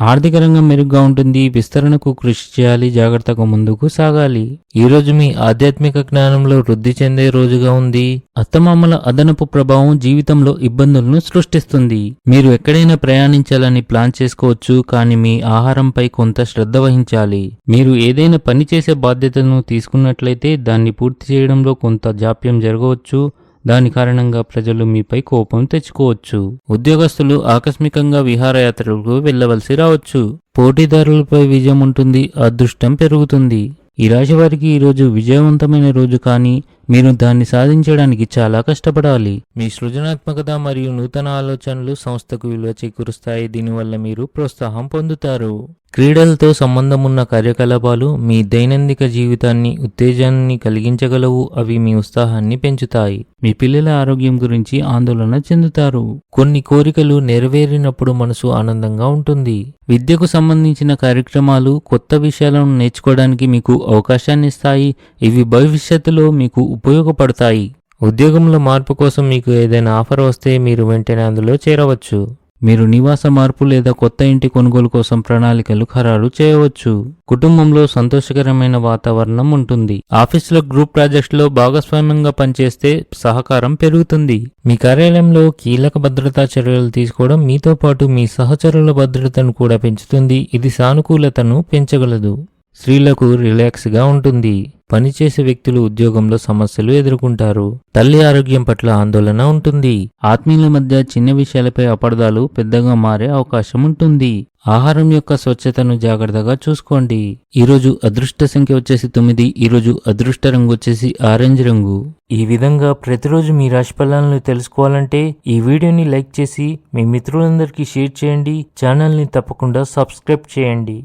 ఆర్థిక రంగం మెరుగ్గా ఉంటుంది విస్తరణకు కృషి చేయాలి జాగ్రత్తగా ముందుకు సాగాలి. ఈ రోజు మీ ఆధ్యాత్మిక జ్ఞానంలో వృద్ధి చెందే రోజుగా ఉంది. అత్తమామల అదనపు ప్రభావం జీవితంలో ఇబ్బందులను సృష్టిస్తుంది. మీరు ఎక్కడైనా ప్రయాణించాలని ప్లాన్ చేసుకోవచ్చు కానీ మీ ఆహారంపై కొంత శ్రద్ధ వహించాలి. మీరు ఏదైనా పని చేసే బాధ్యతను తీసుకున్నట్లయితే దాన్ని పూర్తి చేయడంలో కొంత జాప్యం జరగవచ్చు. దాని కారణంగా ప్రజలు మీపై కోపం తెచ్చుకోవచ్చు. ఉద్యోగస్తులు ఆకస్మికంగా విహారయాత్రలకు వెళ్ళవలసి రావచ్చు. పోటీదారులపై విజయం ఉంటుంది అదృష్టం పెరుగుతుంది. ఈ రాశి వారికి ఈరోజు విజయవంతమైన రోజు కానీ మీరు దాన్ని సాధించడానికి చాలా కష్టపడాలి. మీ సృజనాత్మకత మరియు నూతన ఆలోచనలు సంస్థకు విలువ చేకూరుస్తాయి. దీనివల్ల మీరు ప్రోత్సాహం పొందుతారు. క్రీడలతో సంబంధం ఉన్న కార్యకలాపాలు మీ దైనందిక జీవితాన్ని ఉత్తేజాన్ని కలిగించగలవు. అవి మీ ఉత్సాహాన్ని పెంచుతాయి. మీ పిల్లల ఆరోగ్యం గురించి ఆందోళన చెందుతారు. కొన్ని కోరికలు నెరవేరినప్పుడు మనసు ఆనందంగా ఉంటుంది. విద్యకు సంబంధించిన కార్యక్రమాలు కొత్త విషయాలను నేర్చుకోవడానికి మీకు అవకాశాన్ని ఇస్తాయి. ఇవి భవిష్యత్తులో మీకు ఉపయోగపడతాయి. ఉద్యోగంలో మార్పు కోసం మీకు ఏదైనా ఆఫర్ వస్తే మీరు వెంటనే అందులో చేరవచ్చు. మీరు నివాస మార్పు లేదా కొత్త ఇంటి కొనుగోలు కోసం ప్రణాళికలు ఖరారు చేయవచ్చు. కుటుంబంలో సంతోషకరమైన వాతావరణం ఉంటుంది. ఆఫీసులో గ్రూప్ ప్రాజెక్టులో భాగస్వామ్యంగా పనిచేస్తే సహకారం పెరుగుతుంది. మీ కార్యాలయంలో కీలక భద్రతా చర్యలు తీసుకోవడం మీతో పాటు మీ సహచరుల భద్రతను కూడా పెంచుతుంది. ఇది సానుకూలతను పెంచగలదు. స్త్రీలకు రిలాక్స్గా ఉంటుంది. పనిచేసే వ్యక్తులు ఉద్యోగంలో సమస్యలు ఎదుర్కొంటారు. తల్లి ఆరోగ్యం పట్ల ఆందోళన ఉంటుంది. ఆత్మీయుల మధ్య చిన్న విషయాలపై అపార్థాలు పెద్దగా మారే అవకాశం ఉంటుంది. ఆహారం యొక్క స్వచ్ఛతను జాగ్రత్తగా చూసుకోండి. ఈరోజు అదృష్ట సంఖ్య వచ్చేసి తొమ్మిది ఈరోజు అదృష్ట రంగు వచ్చేసి ఆరెంజ్ రంగు. ఈ విధంగా ప్రతిరోజు మీ రాశి ఫలాలను తెలుసుకోవాలంటే ఈ వీడియోని లైక్ చేసి మీ మిత్రులందరికీ షేర్ చేయండి. ఛానల్ని తప్పకుండా సబ్స్క్రైబ్ చేయండి.